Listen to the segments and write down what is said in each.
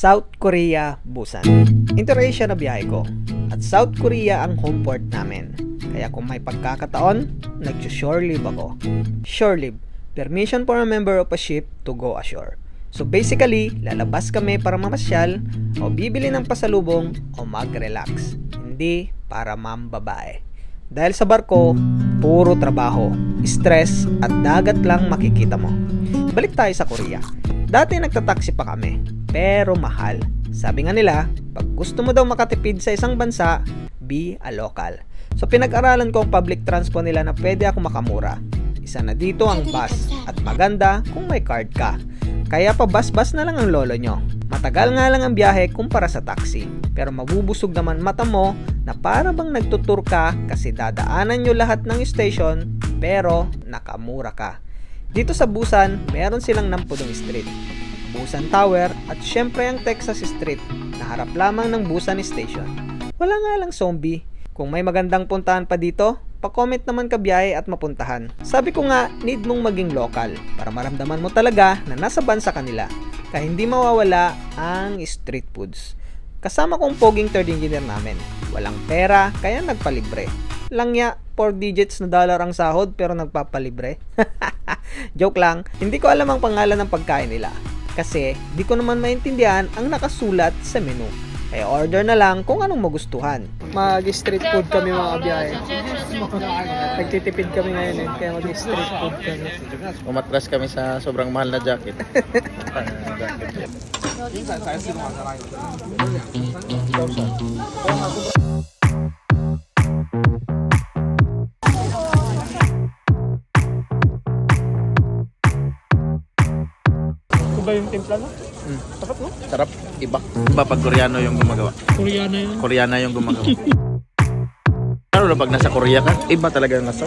South Korea, Busan. Interasia na biyahe ko. At South Korea ang home port namin. Kaya kung may pagkakataon, nag-shore leave ako. Shore leave, permission for a member of a ship to go ashore. So basically, lalabas kami para mamasyal o bibili ng pasalubong o mag-relax. Hindi para mambabae. Dahil sa barko, puro trabaho, stress at dagat lang makikita mo. Balik tayo sa Korea. Dati nagtataksi pa kami, pero mahal. Sabi nga nila, pag gusto mo daw makatipid sa isang bansa, be a local. So pinag-aralan ko ang public transport nila na pwede ako makamura. Isa na dito ang bus at maganda kung may card ka. Kaya pa bus-bus na lang ang lolo nyo. Matagal nga lang ang biyahe kumpara sa taxi. Pero mabubusog naman mata mo na para bang nagtutur ka kasi dadaanan nyo lahat ng station pero nakamura ka. Dito sa Busan, meron silang Nampudong Street, Busan Tower at syempre ang Texas Street na harap lamang ng Busan Station. Wala nga lang zombie. Kung may magandang puntahan pa dito, pa-comment naman ka biyahe at mapuntahan. Sabi ko nga, need mong maging local para maramdaman mo talaga na nasa bansa kanila. Kaya hindi mawawala ang street foods. Kasama kong poging third engineer namin. Walang pera, kaya nagpalibre. Langya, 4 digits na dollar ang sahod pero nagpapalibre. Joke lang, hindi ko alam ang pangalan ng pagkain nila. Kasi di ko naman maintindihan ang nakasulat sa menu. Kaya order na lang kung anong magustuhan. Mag-street food kami mga kabiyahe. Nagtitipid kami ngayon eh, kaya mag-street food kami. Umatras kami sa sobrang mahal na jacket. Ito ba yung timpla no? Mm. Sarap no? Sarap. Iba. Iba pag Koreano yung gumagawa. Koreana yun. Koreana yung gumagawa. Lalo na pag nasa Korea ka, iba talaga yung nasa.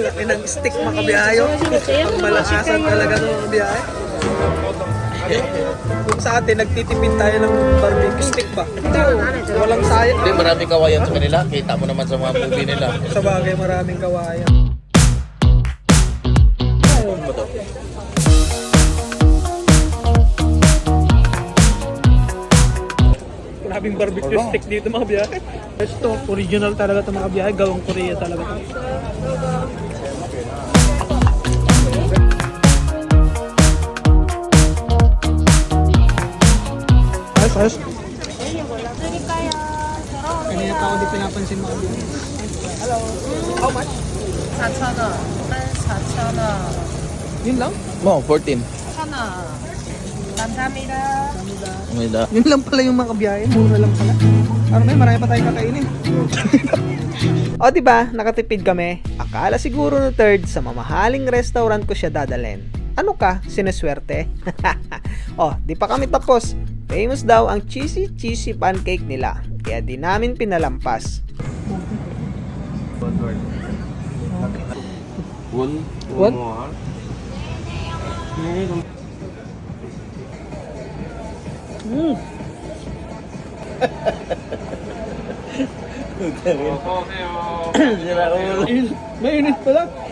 Laki ng stick makabiyayo. Malakasan talaga ng biyahe. Kung sa atin, nagtitipid tayo ng barbecue stick ba? Ito, walang sayang. Hindi, maraming kawayan sa kanila. Kita mo naman sa mga movie nila. Sa bagay, maraming kawayan. Ano ba to? Grabing barbecue stick dito mga biyahe. Ito, original talaga ito mga biyahe. Gawang Korea talaga ito. Kanina pa ako di pinapansin mga biyahe. Hello. How much? 4,000원. 4,000원. Yun lang? Mo, 14. 1,000원. 감사합니다. Umida. Yun lang pala yung mga biyahe. Mura lang pala. Ano may marami pa tayong kakainin. o di ba nakatipid kami? Akala siguro no third sa mamahaling restaurant ko siya dadalhin. Ano ka? Sineswerte? o, di pa kami tapos. Famous daw ang cheesy cheesy pancake nila, kaya di namin pinalampas. One? One? Mm. Mainit pala.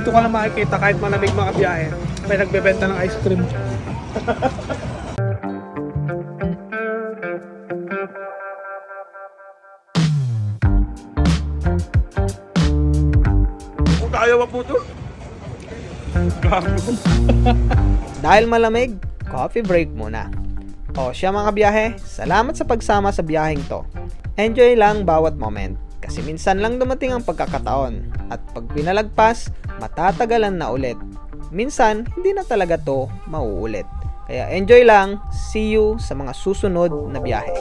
Dito ka lang makikita kahit malamig mga biyahe. May nagbebenta ng ice cream. Kaya ba po to? Dahil malamig, coffee break muna. O siya mga biyahe, salamat sa pagsama sa biyaheng to. Enjoy lang bawat moment kasi minsan lang dumating ang pagkakataon at pag pinalagpas, matatagalan na ulit. Minsan, hindi na talaga to mauulit. Kaya enjoy lang, see you sa mga susunod na biyahe.